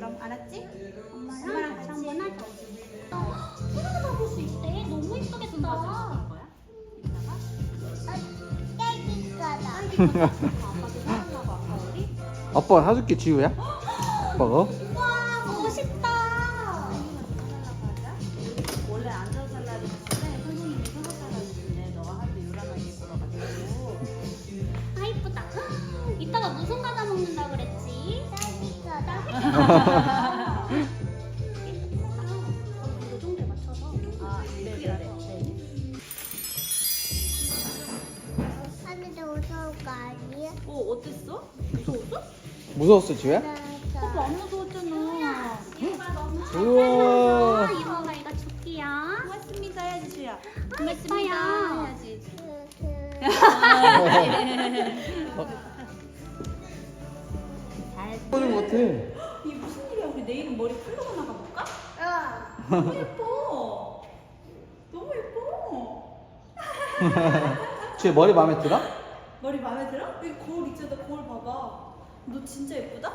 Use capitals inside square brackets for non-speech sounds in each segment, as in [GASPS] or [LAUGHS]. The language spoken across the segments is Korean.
그럼 알았지? 엄마랑, 엄마랑 같이 한번 할까? 생각해 봐볼 수 있대. 너무 이쁘겠다. 딸기 거다. 아빠도 사달라고 아까 우리? 아빠가 사줄게 지우야 [GASPS] 아빠가 정도에 맞춰서. 아 네네네 하늘도 무서운 거 아니야? 어 어땠어? 무서웠어? 무서웠어 지우야? 나도. 안 무서웠잖아 우와 아 이모가 이거 줄게요. 고맙습니다 해야지 주야 아 이뻐요. 해야지 이 무슨 일이야 우리 내일은 머리 풀러고 나가볼까? 어. 너무 예뻐 너무 예뻐 [LAUGHS] 지우 머리 마음에 들어? 머리 마음에 들어? 여기 거울 있잖아 거울 봐봐 너 진짜 예쁘다?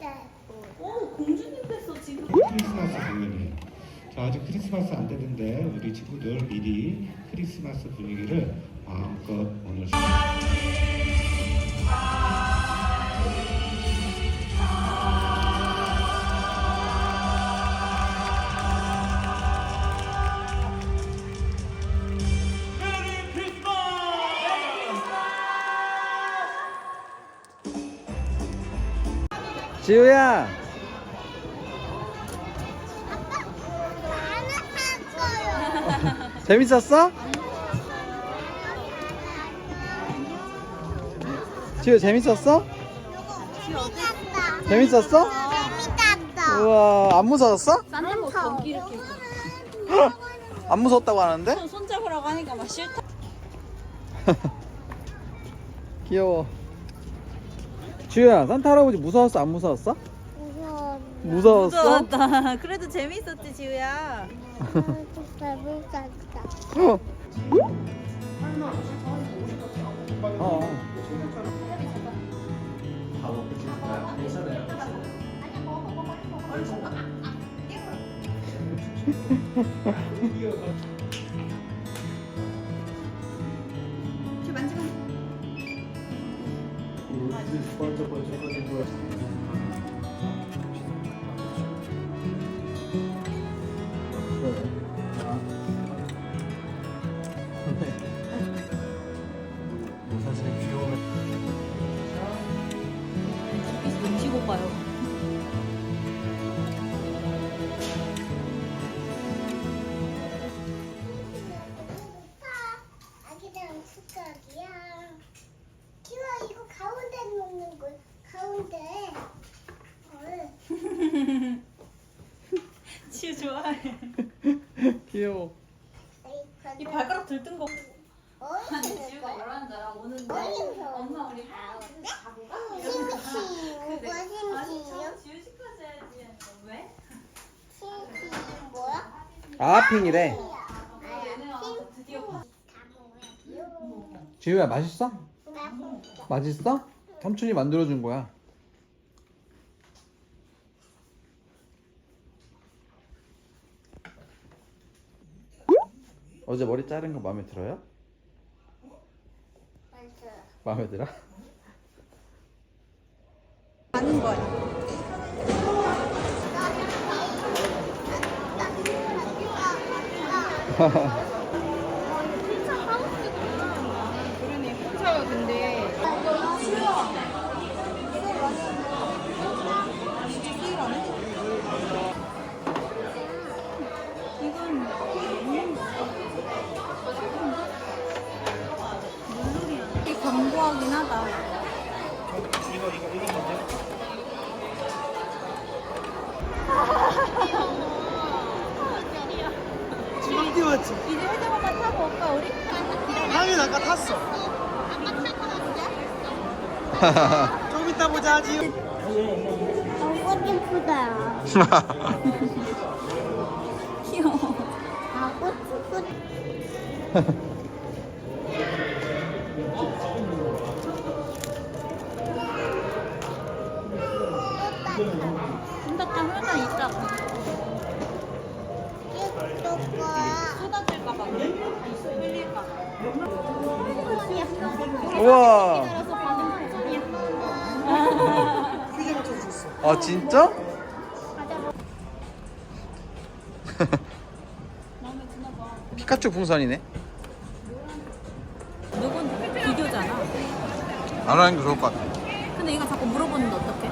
네. 어 공주님 됐어 지금 크리스마스 공연이에요. 자, 아직 크리스마스 안 됐는데 우리 친구들 미리 크리스마스 분위기를 마음껏 오늘 지우야. 재밌었어? 지우 재밌었어? 재밌었어? 재밌었어. 우와 안 무서웠어? 싼데 뭐 전기 이렇게 [LAUGHS] 안 무서웠다고 하는데? 손 손잡으라고 하니까 막 싫다 [LAUGHS] 귀여워 지우야 산타 할아버지 무서웠어 안 무서웠어? 무서워. 무서웠어? 무서웠다 [LAUGHS] 그래도 재밌었지 지우야 재밌었다. 어. 어. [LAUGHS] 사실 귀여우면 음식 오빠요 귀여워 이 발가락 들뜬 거 어이 지우가 이러는 줄 알아 오는데. 엄마 우리 심치. 뭐가 심치요? 지우 시켜줘야지 왜? 심치 뭐야? 아 핑이래 얘네 와서 드디어 봤어 지우야? 맛있어. 맛있어? 삼촌이 만들어준 거야 어제 머리 자른 거 마음에 들어요? 맛있어. 마음에 들어? 가는 거야 [LAUGHS] [LAUGHS] 광고하긴 하다. 지금 뛰었지. 이제 해장만 타고 올까 우리? 당연히 아까 탔어. [LAUGHS] 좀 이따 보자, 지금. 너무 예쁘다. 귀여워. 아, 꽃, 꽃. 꽃. [LAUGHS] 우와. 아 진짜? [LAUGHS] 피카츄 풍선이네. 이건 비교잖아. 안 하는 게 좋을 것 같아. 근데 이거 자꾸 물어보는데 어떡해?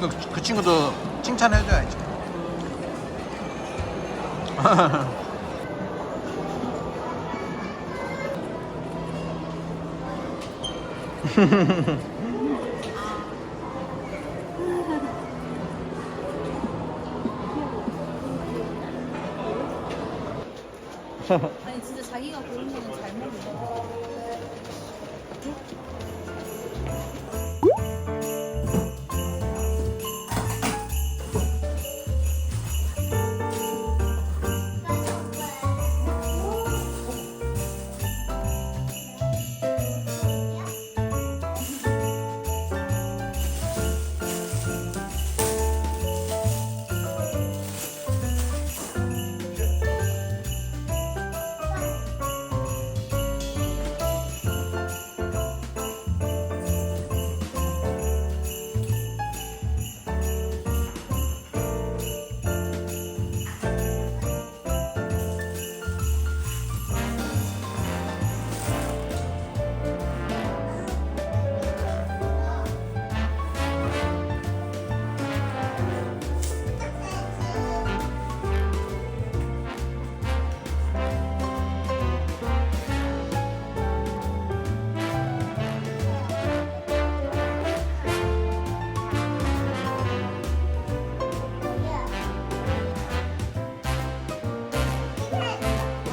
그, 그 친구도 칭찬해줘야지. 음. [LAUGHS] 아니 진짜 자기가 고른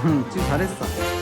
지금 잘했어.